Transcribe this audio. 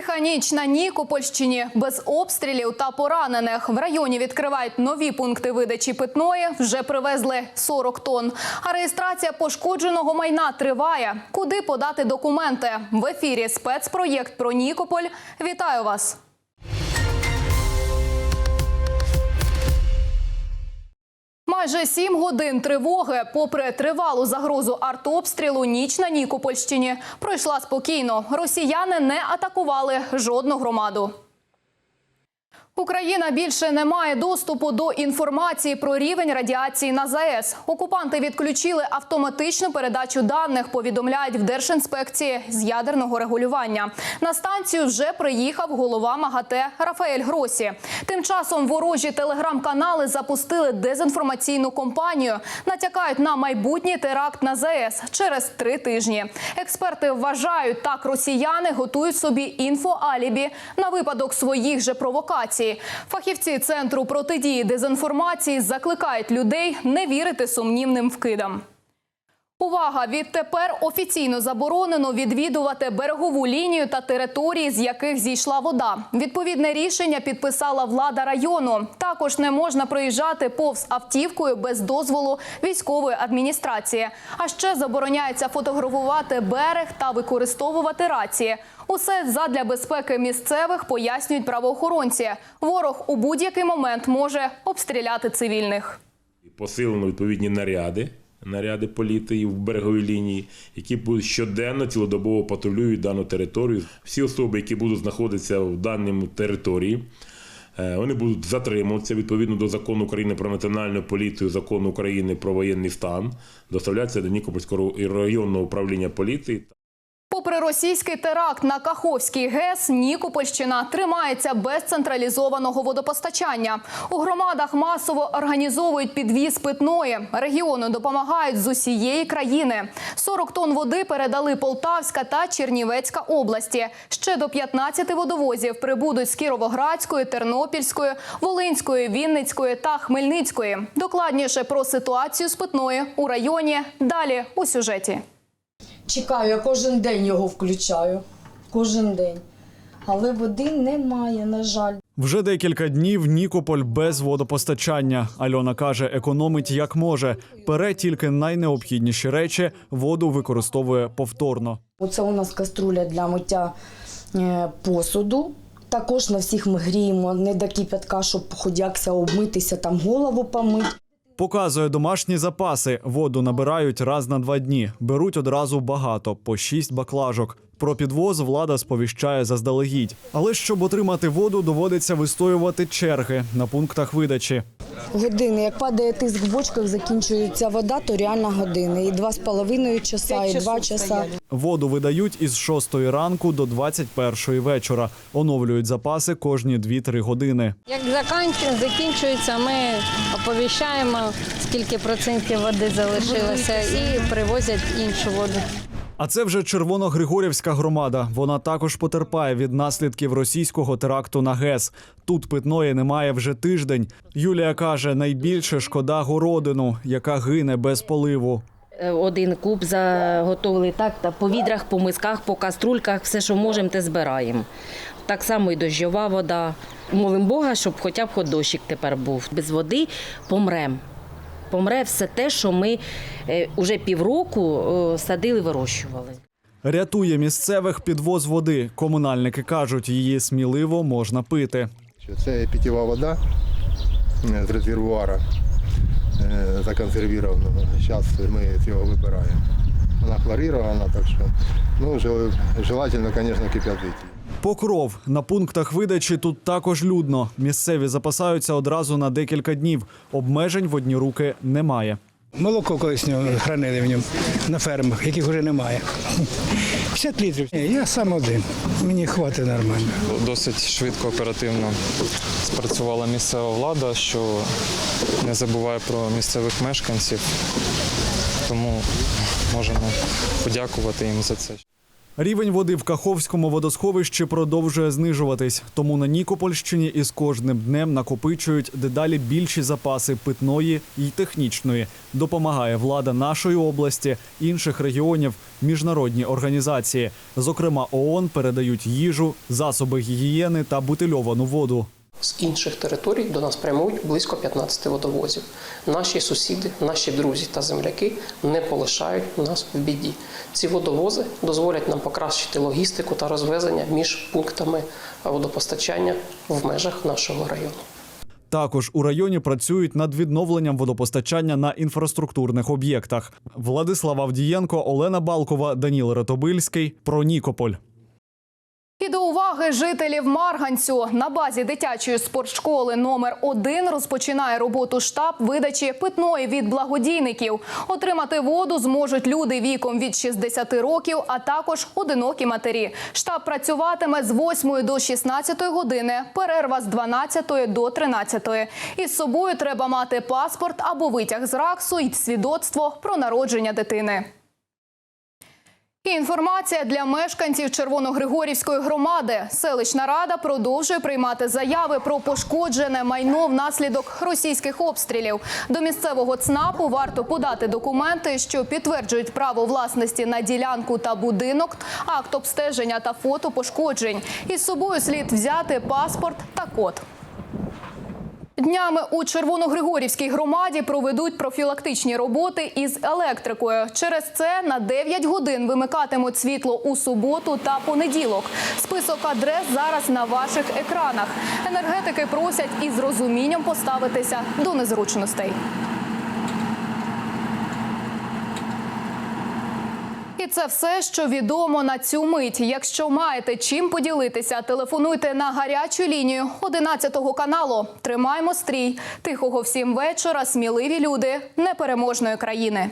Тиха ніч на Нікопольщині без обстрілів та поранених. В районі відкривають нові пункти видачі питної. Вже привезли 40 тонн. А реєстрація пошкодженого майна триває. Куди подати документи? В ефірі спецпроєкт про Нікополь. Вітаю вас. Майже сім годин тривоги, попри тривалу загрозу артобстрілу, ніч на Нікопольщині пройшла спокійно. Росіяни не атакували жодну громаду. Україна більше не має доступу до інформації про рівень радіації на ЗАЕС. Окупанти відключили автоматичну передачу даних. Повідомляють в Держінспекції з ядерного регулювання. На станцію вже приїхав голова МАГАТЕ Рафаель Гросі. Тим часом ворожі телеграм-канали запустили дезінформаційну кампанію. Натякають на майбутній теракт на ЗАЕС через три тижні. Експерти вважають, так росіяни готують собі інфоалібі на випадок своїх же провокацій. Фахівці центру протидії дезінформації закликають людей не вірити сумнівним вкидам. Увага! Відтепер офіційно заборонено відвідувати берегову лінію та території, з яких зійшла вода. Відповідне рішення підписала влада району. Також не можна проїжджати повз автівкою без дозволу військової адміністрації. А ще забороняється фотографувати берег та використовувати рації. Усе задля безпеки місцевих пояснюють правоохоронці. Ворог у будь-який момент може обстріляти цивільних. посилено відповідні наряди, наряди поліції в береговій лінії, які щоденно цілодобово патрулюють дану територію. Всі особи, які будуть знаходитися в даному території, е, вони будуть затримуватися відповідно до закону України про національну поліцію, закону України про воєнний стан, доставлятися до Нікопольського районного управління поліції. Попри російський теракт на Каховський ГЕС, Нікопольщина тримається без централізованого водопостачання. У громадах масово організовують підвіз питної. Регіону допомагають з усієї країни. 40 тонн води передали Полтавська та Чернівецька області. Ще до 15 водовозів прибудуть з Кіровоградської, Тернопільської, Волинської, Вінницької та Хмельницької. Докладніше про ситуацію з питною у районі далі у сюжеті. Чекаю, я кожен день його включаю. Кожен день. Але води немає, на жаль. Вже декілька днів Нікополь без водопостачання. Альона каже, економить як може. Пере тільки найнеобхідніші речі, воду використовує повторно. Оце у нас каструля для миття е, посуду. Також на всіх ми гріємо не до кипятка, щоб хоч якся обмитися, там голову помити. Показує домашні запаси. Воду набирають раз на два дні. Беруть одразу багато по шість баклажок. Про підвоз влада сповіщає заздалегідь. Але щоб отримати воду, доводиться вистоювати черги на пунктах видачі. Години, як падає тиск в бочках, закінчується вода, то реально години. І два з половиною часа, і два часа. Воду видають із 6 ранку до 21 вечора. Оновлюють запаси кожні 2-3 години. Як закінчу- закінчується, ми оповіщаємо, скільки процентів води залишилося, і привозять іншу воду. А це вже Червоногригорівська громада. Вона також потерпає від наслідків російського теракту на ГЕС. Тут питної немає вже тиждень. Юлія каже, найбільше шкода городину, яка гине без поливу. Е, Один куб заготовили так, та по відрах, по мисках, по каструльках, все, що можемо, те збираємо. Так само і дощова вода. Молимо Бога, щоб хоча б хоч дощик тепер був. Без води помрем. Помре все те, що ми е, уже півроку е, садили, вирощували. Рятує місцевих підвоз води. Комунальники кажуть, її сміливо можна пити. Це питєва вода е, з резервуара е, законсервірована. Зараз ми цього вибираємо. Вона хлорирована, так що ну, желательно, звісно, кип'ятити. Покров на пунктах видачі тут також людно. Місцеві запасаються одразу на декілька днів. Обмежень в одні руки немає. Молоко колись хранили в ньому на фермах, яких вже немає. 50 літрів. Я сам один. Мені хватить нормально. Досить швидко, оперативно спрацювала місцева влада, що не забуває про місцевих мешканців. Тому можемо подякувати їм за це. Рівень води в Каховському водосховищі продовжує знижуватись, тому на Нікопольщині із кожним днем накопичують дедалі більші запаси питної і технічної. Допомагає влада нашої області, інших регіонів, міжнародні організації. Зокрема, ООН передають їжу, засоби гігієни та бутильовану воду. З інших територій до нас прямують близько 15 водовозів. Наші сусіди, наші друзі та земляки не полишають нас в біді. Ці водовози дозволять нам покращити логістику та розвезення між пунктами водопостачання в межах нашого району. Також у районі працюють над відновленням водопостачання на інфраструктурних об'єктах. Владислав Авдієнко, Олена Балкова, Даніл Ратобильський про Нікополь. І до уваги жителів Марганцю на базі дитячої спортшколи номер 1 розпочинає роботу штаб видачі питної від благодійників. Отримати воду зможуть люди віком від 60 років, а також одинокі матері. Штаб працюватиме з 8 до 16 години, перерва з 12 до 13. Із собою треба мати паспорт або витяг з РАКСу і свідоцтво про народження дитини. Інформація для мешканців Червоногригорівської громади. Селищна рада продовжує приймати заяви про пошкоджене майно внаслідок російських обстрілів. До місцевого ЦНАПу варто подати документи, що підтверджують право власності на ділянку та будинок, акт обстеження та фото пошкоджень. Із собою слід взяти паспорт та код. Днями у Червоногригорівській громаді проведуть профілактичні роботи із електрикою. Через це на 9 годин вимикатимуть світло у суботу та понеділок. Список адрес зараз на ваших екранах. Енергетики просять із розумінням поставитися до незручностей. І це все, що відомо на цю мить. Якщо маєте чим поділитися, телефонуйте на гарячу лінію 11 каналу. Тримаймо стрій. Тихого всім вечора. Сміливі люди непереможної країни.